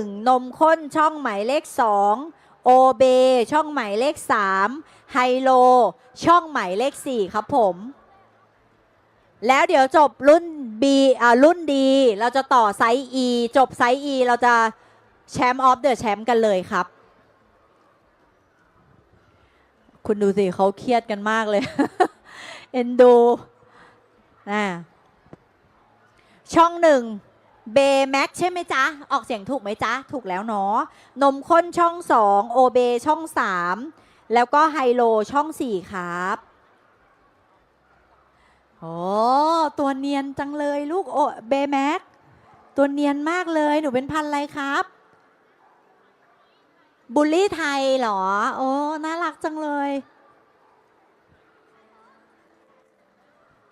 1 นมข้นช่องหมายเลข 2 โอเบ ช่องหมายเลข 3 ไฮโล ช่องหมายเลข 4 ครับผม แล้วเดี๋ยวจบรุ่น B อ่ารุ่น D เราจะต่อไซส์ E จบไซส์ E เราจะแชมป์ออฟเดอะแชมป์กันเลยครับ คุณดูสิเขาเครียดกันมากเลย เอ็นดูอ่าช่องหนึ่ง เบแม็กใช่ไหมจ๊ะ ออกเสียงถูกไหมจ๊ะ ถูกแล้วเนาะ นมข้นช่องสองโอเบช่องสามแล้วก็ไฮโลช่องสี่ครับโอ้ตัวเนียนจังเลยลูกโอเบแม็กตัวเนียนมากเลยหนูเป็นพันอะไรครับบูลลี่ไทยเหรอ โอ้ น่ารักจังเลย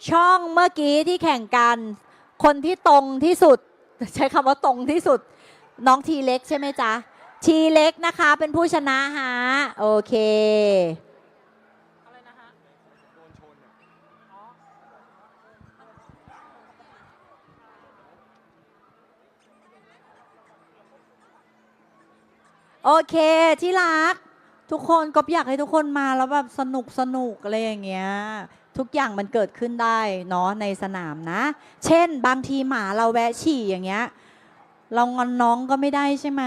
ช่องเมื่อกี้ที่แข่งกัน คนที่ตรงที่สุด ใช้คำว่าตรงที่สุด น้องทีเล็กใช่ไหมจ๊ะ ทีเล็กนะคะเป็นผู้ชนะฮะ โอเค โอเคที่รัก ทุกคนก็อยากให้ทุกคนมาแล้วแบบสนุกสนุกอะไรอย่างเงี้ย ทุกอย่างมันเกิดขึ้นได้เนาะในสนามนะ เช่น บางทีหมาเราแวะฉี่อย่างเงี้ยเรางอนน้องก็ไม่ได้ใช่ไหม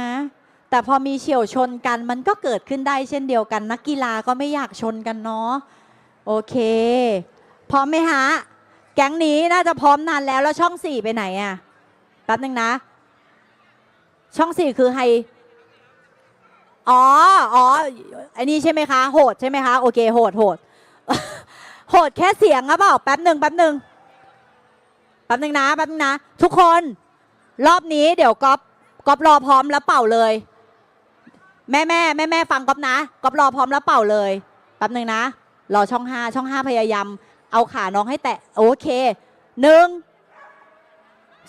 แต่พอมีเฉียวชนกันมันก็เกิดขึ้นได้เช่นเดียวกัน นักกีฬาก็ไม่อยากชนกันเนาะโอเค พร้อมไหมฮะ แก๊งนี้น่าจะพร้อมนานแล้วแล้วช่องสี่ไปไหนอะแป๊บนึงนะ ช่องสี่คือไฮอ๋ออ๋ออันนี้ใช่ไหมคะ โหดใช่ไหมคะ โอเค โหดโหด โหดแค่เสียงอะเปล่าแป๊บหนึ่งแป๊บหนึ่งแป๊บหนึ่งนะแป๊บหนึงนะ ทุกคนรอบนี้เดี๋ยวก๊อฟก๊อฟรอพร้อมแล้วเป่าเลย แม่แม่แม่แม่ฟังก๊อฟนะก๊อฟรอพร้อมแล้วเป่าเลยแป๊บหนึ่งนะรอช่องห้าช่องห้าพยายาม เอาขาน้องให้แตะโอเคหนึ่ง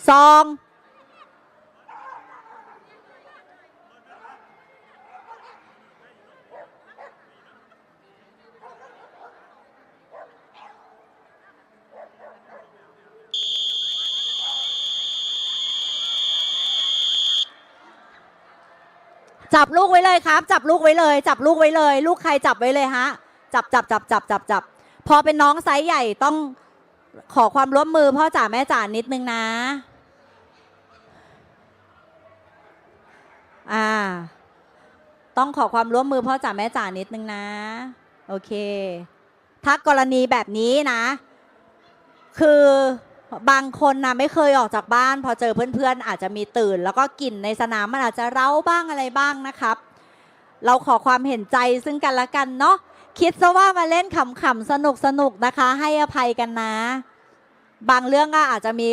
สอง จับลูกไว้เลยครับ จับลูกไว้เลย จับลูกไว้เลย ลูกใครจับไว้เลยฮะ จับจับจับจับจับจับพอเป็นน้องไซส์ใหญ่ต้องขอความร่วมมือพ่อจ๋าแม่จ๋านิดนึงนะ อ่า ต้องขอความร่วมมือพ่อจ๋าแม่จ๋านิดนึงนะ โอเค ถ้ากรณีแบบนี้นะ คือ บางคนนะไม่เคยออกจากบ้าน พอเจอเพื่อนๆ อาจจะมีตื่น แล้วก็กลิ่นในสนามมันอาจจะเร้าบ้างอะไรบ้างนะครับ เราขอความเห็นใจซึ่งกันและกันเนาะคิดซะว่ามาเล่นขำๆสนุกๆนะคะ ให้อภัยกันนะ บางเรื่องก็อาจจะมี